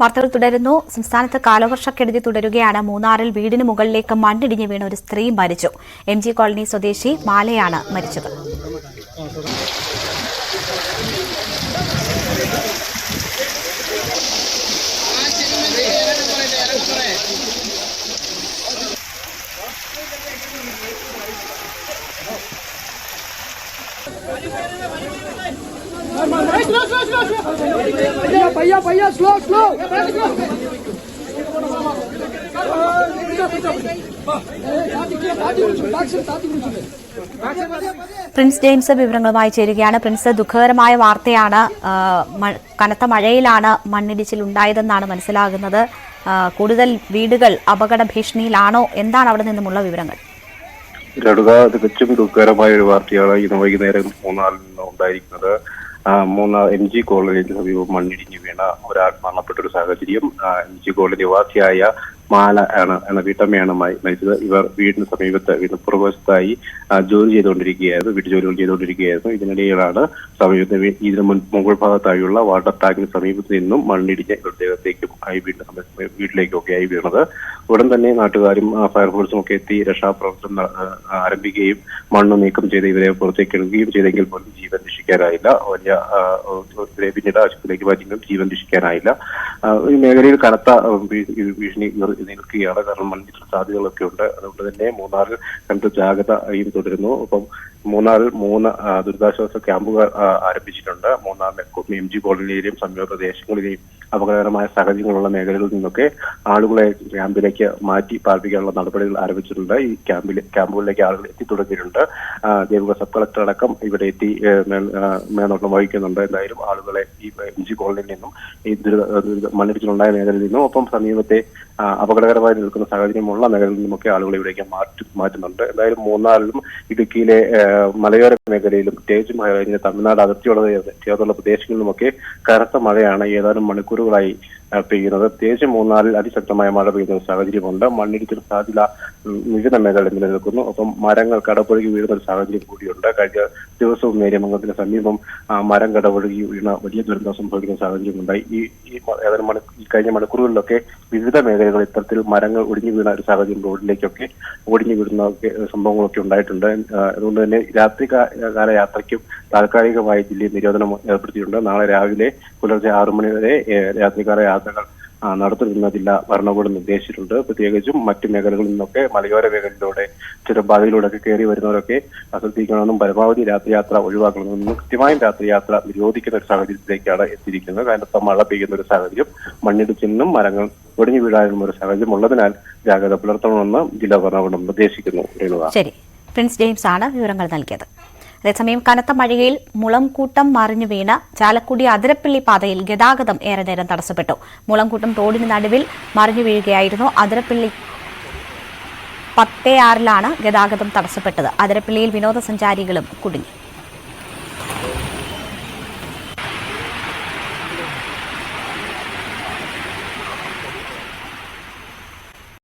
വാർത്തകൾ തുടരുന്നു. സംസ്ഥാനത്ത് കാലവർഷക്കെടുതി തുടരുകയാണ്. മൂന്നാറിൽ വീടിന് മുകളിലേക്ക് മണ്ണിടിഞ്ഞ് വീണ ഒരു സ്ത്രീ മരിച്ചു. എം ജി കോളനി സ്വദേശി മാലയാണ് മരിച്ചത്. भैया भैया भैया स्लो स्लो പ്രിൻസ് ജെയിംസ് വിവരങ്ങളുമായി ചേരുകയാണ് പ്രിൻസ് ദുഃഖകരമായ വാർത്തയാണ് ആ, മ- കനത്ത മഴയിലാണ് മണ്ണിടിച്ചിൽ ഉണ്ടായതെന്നാണ് മനസ്സിലാകുന്നത് ആ, കൂടുതൽ വീടുകൾ അപകട ഭീഷണിയിലാണോ എന്താണ് അവിടെ നിന്നുമുള്ള വിവരങ്ങൾ രടുക തികച്ചും ദുഃഖകരമായ ഒരു വാർത്തയാണ് ഇന്ന് വൈകുന്നേരം മൂന്നാറിൽ നിന്ന് ഉണ്ടായിരിക്കുന്നത് ആ, മൂന്നാർ എം ജി കോളേജിന് സമീപം മണ്ണിടിഞ്ഞ് വീണ ഒരാൾ മരണപ്പെട്ട ഒരു സാഹചര്യം എം ജി കോളേജ് നിവാസിയായ മാല ആണ് എന്ന വീട്ടമ്മയാണ് മരിച്ചത്. ഇവർ വീടിന് സമീപത്ത് വീടിന് പുറകുവശത്തായി ജോലി ചെയ്തുകൊണ്ടിരിക്കുകയായിരുന്നു വീട്ടു ജോലികൾ ചെയ്തുകൊണ്ടിരിക്കുകയായിരുന്നു. ഇതിനിടയിലാണ് സമീപത്ത് ഇതിന് മുൻ മുകൾ ഭാഗത്തായുള്ള വാട്ടർ ടാങ്കിന് സമീപത്ത് നിന്നും മണ്ണിടിഞ്ഞ് ഇവരുടെ ദേഹത്തേക്കും ആയി വീടിന് സമീപ വീട്ടിലേക്കും ആയി വീണത്. ഉടൻ തന്നെ നാട്ടുകാരും ഫയർഫോഴ്സും ഒക്കെ എത്തി രക്ഷാപ്രവർത്തനം ആരംഭിക്കുകയും മണ്ണ് നീക്കം ചെയ്ത് ഇവരെ പുറത്തേക്ക് എടുക്കുകയും ചെയ്തെങ്കിൽ പോലും ജീവൻ രക്ഷിക്കാനായില്ല. വലിയ ഇവരെ പിന്നീട് ആശുപത്രിയിലേക്ക് മാറ്റിയെങ്കിലും ജീവൻ രക്ഷിക്കാനായില്ല. ഈ മേഖലയിൽ കനത്ത ഭീഷണി നിർ- നിൽക്കുകയാണ് കാരണം മണ്ണിടിച്ചിൽ സാധ്യതകളൊക്കെ ഉണ്ട്. അതുകൊണ്ട് തന്നെ മൂന്നാറിൽ കനത്ത ഇനി തുടരുന്നു. ഒപ്പം മൂന്നാറിൽ മൂന്ന് ദുരിതാശ്വാസ ക്യാമ്പുകൾ ആരംഭിച്ചിട്ടുണ്ട്. മൂന്നാറിലെ എം ജി കോളനിയിലെയും സമീപ പ്രദേശങ്ങളിലെയും അപകടകരമായ സാഹചര്യങ്ങളുള്ള മേഖലകളിൽ നിന്നൊക്കെ ആളുകളെ ക്യാമ്പിലേക്ക് മാറ്റി പാർപ്പിക്കാനുള്ള നടപടികൾ ആരംഭിച്ചിട്ടുണ്ട്. ഈ ക്യാമ്പിൽ ക്യാമ്പുകളിലേക്ക് ആളുകൾ എത്തിത്തുടങ്ങിയിട്ടുണ്ട് ദേവിക സബ് കളക്ടർ അടക്കം ഇവിടെ എത്തി മേൽനോട്ടം വഹിക്കുന്നുണ്ട്. എന്തായാലും ആളുകളെ ഈ എം ജി കോളനിയിൽ നിന്നും ഈ ദുരിത മണ്ണിടിച്ചിലുണ്ടായ മേഖലയിൽ നിന്നും ഒപ്പം സമീപത്തെ അപകടകരമായി നിൽക്കുന്ന സാഹചര്യമുള്ള മേഖലയിൽ നിന്നുമൊക്കെ ആളുകളെ ഇവിടേക്ക് മാറ്റി മാറ്റുന്നുണ്ട്. എന്തായാലും മൂന്നാറിലും ഇടുക്കിയിലെ മലയോര മേഖലയിലും പ്രത്യേകിച്ചും തമിഴ്നാട് അതിർത്തിയുള്ള ചേർന്നുള്ള പ്രദേശങ്ങളിലുമൊക്കെ കനത്ത മഴയാണ്. ഏതാനും മണിക്കൂറുകളായി പെയ്യുന്നത് പ്രത്യേകിച്ച് മൂന്നാറിൽ അതിശക്തമായ മഴ പെയ്യുന്ന സാഹചര്യമുണ്ട്. മണ്ണിടിച്ചിൽ സാധ്യത വിവിധ മേഖലകളിൽ നിലനിൽക്കുന്നു. ഒപ്പം മരങ്ങൾ കടപുഴകി വീഴുന്ന ഒരു സാഹചര്യം കൂടിയുണ്ട്. കഴിഞ്ഞ ദിവസവും നേരിയമംഗത്തിന് സമീപം മരം കടപുഴകി വീണ വലിയ ദുരന്തം സംഭവിക്കുന്ന സാഹചര്യമുണ്ടായി. ഈ ഏതാനും മണി ഈ കഴിഞ്ഞ മണിക്കൂറുകളിലൊക്കെ വിവിധ മേഖലകളിൽ ഇത്തരത്തിൽ മരങ്ങൾ ഒടിഞ്ഞു വീണ ഒരു സാഹചര്യം റോഡിലേക്കൊക്കെ ഒടിഞ്ഞു വീഴുന്ന സംഭവങ്ങളൊക്കെ ഉണ്ടായിട്ടുണ്ട്. അതുകൊണ്ട് തന്നെ രാത്രി കാല യാത്രയ്ക്കും താൽക്കാലികമായി ജില്ലയിൽ നിരോധനം ഏർപ്പെടുത്തിയിട്ടുണ്ട്. നാളെ രാവിലെ പുലർച്ചെ ആറു മണി വരെ രാത്രികാല യാത്രകൾ നടത്തുന്ന ജില്ലാ ഭരണകൂടം നിർദ്ദേശിച്ചിട്ടുണ്ട്. പ്രത്യേകിച്ചും മറ്റു മേഖലകളിൽ നിന്നൊക്കെ മലയോര മേഖലയിലൂടെ ചുരപ്പാതയിലൂടെ ഒക്കെ കയറി വരുന്നവരൊക്കെ ശ്രദ്ധിക്കണമെന്നും പരമാവധി രാത്രിയാത്ര ഒഴിവാക്കണമെന്നും കൃത്യമായും രാത്രിയാത്ര നിരോധിക്കുന്ന ഒരു സാഹചര്യത്തിലേക്കാണ് എത്തിയിരിക്കുന്നത്. കനത്ത മഴ പെയ്യുന്ന ഒരു സാഹചര്യം മണ്ണിടിച്ചിലിനും മരങ്ങൾ ഒടിഞ്ഞു വീഴാനും ഒരു സാഹചര്യം ഉള്ളതിനാൽ ജാഗ്രത പുലർത്തണമെന്ന് ജില്ലാ ഭരണകൂടം നിർദ്ദേശിക്കുന്നു. ശരി. പ്രിൻസ് ജെയിംസ് ആണ് വിവരങ്ങൾ നൽകിയത്. അതേസമയം കനത്ത മഴയിൽ മുളംകൂട്ടം മറിഞ്ഞു വീണ ചാലക്കുടി അതിരപ്പള്ളി പാതയിൽ ഗതാഗതം ഏറെ നേരം തടസ്സപ്പെട്ടു. മുളംകൂട്ടം റോഡിന് നടുവിൽ മറിഞ്ഞു വീഴുകയായിരുന്നു അതിരപ്പള്ളി പത്തേ ആറിലാണ് ഗതാഗതം തടസ്സപ്പെട്ടത്. അതിരപ്പള്ളിയിൽ വിനോദസഞ്ചാരികളും കുടുങ്ങി.